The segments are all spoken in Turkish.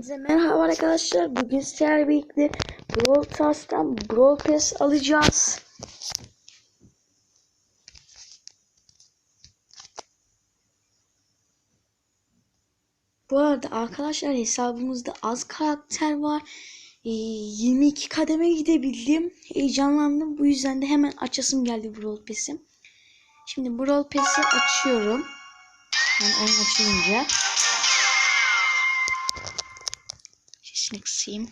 Size merhaba arkadaşlar. Bugün sizlerle birlikte Brawl Stars'tan Brawl Pass alacağız. Bu arada arkadaşlar hesabımızda az karakter var. Ee, 22 kademe gidebildim. Heyecanlandım. Bu yüzden de hemen açasım geldi Brawl Pass'i. Şimdi Brawl Pass'i açıyorum. Yani oyun açılınca. Kısayım.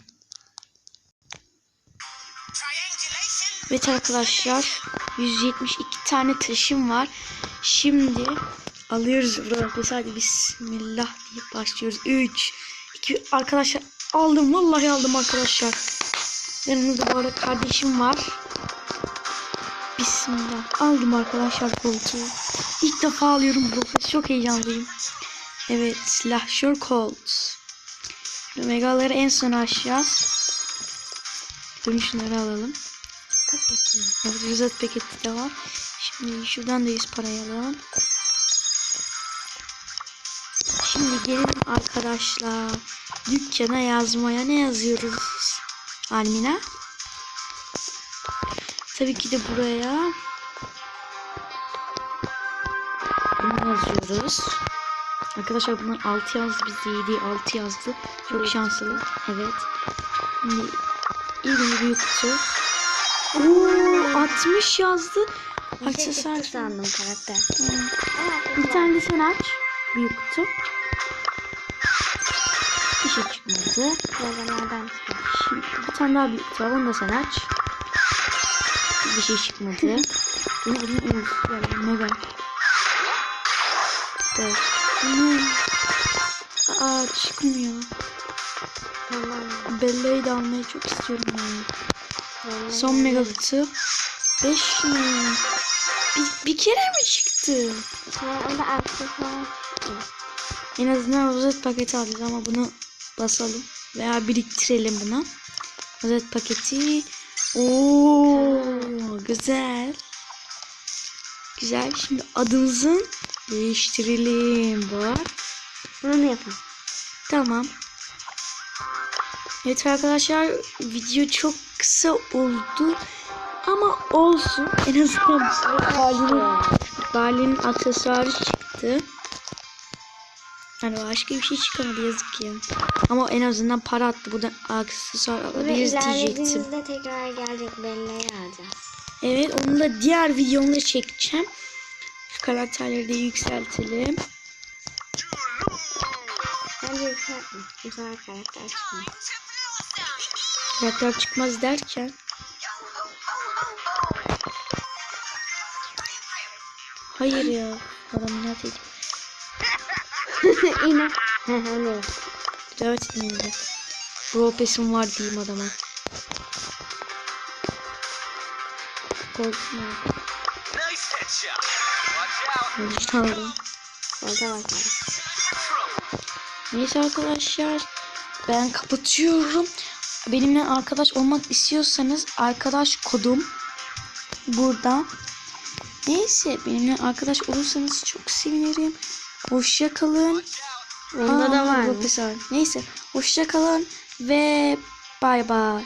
Evet arkadaşlar 172 tane taşım var. Şimdi alıyoruz Brawl Hadi bismillah diye başlıyoruz. 3 2 arkadaşlar aldım vallahi aldım arkadaşlar. Yanımızda bu arada kardeşim var. Bismillah aldım arkadaşlar koltuğu. İlk defa alıyorum Brawl Çok heyecanlıyım. Evet Slasher Megaları en son açacağız. Dur şunları alalım. Evet rozet paketi de var. Şimdi şuradan da 100 parayı alalım. Şimdi gelin arkadaşlar. Dükkana yazmaya ne yazıyoruz? Almina. Tabii ki de buraya bunu yazıyoruz. Arkadaşlar bunlar 6 yazdı bizde 7 6 yazdı. Çok şanslı. Evet. Şimdi ilgili büyük kutu. Oo 60 yazdı. Aksesuar. sandım karakter. Hmm. Bir tane de sen aç. Büyük kutu. Bir şey çıkmadı. Çıkar. Şimdi bir tane daha büyük kutu var. Onu da sen aç. Bir şey çıkmadı. Bunu uf. Yani mega. Evet. Aa çıkmıyor. Tamam. Bella'yı da almayı çok istiyorum yani. Leveler- Son mega kutu. 5 mi? Bir, bir kere mi çıktı? O da aksesuar. En azından rozet paketi alacağız ama bunu basalım. Veya biriktirelim bunu. Rozet paketi. Oo, güzel. Güzel. Şimdi adımızın değiştirelim. Var. Bunu yapalım? Tamam. Evet arkadaşlar video çok kısa oldu. Ama olsun. En azından Bali'nin, Bali'nin aksesuarı çıktı. Hani başka bir şey çıkamadı yazık ya. Ama en azından para attı. Buradan aksesuar alabiliriz diyecektim. tekrar gelecek belleği alacağız. Evet onu da diğer videomda çekeceğim. Karakterleri de yükseltelim. Bence yükseltme. Bu sefer karakter çıkmıyor. Karakter çıkmaz derken. Hayır ya. Adam inat. Hı hı ne? Evet dinledi. Bro pesim var diyeyim adama. Korkma. Nice headshot. Aldım. Neyse arkadaşlar. Ben kapatıyorum. Benimle arkadaş olmak istiyorsanız arkadaş kodum burada. Neyse benimle arkadaş olursanız çok sevinirim. Hoşça kalın. Onda Aa, da var. Neyse hoşça kalın ve bay bay.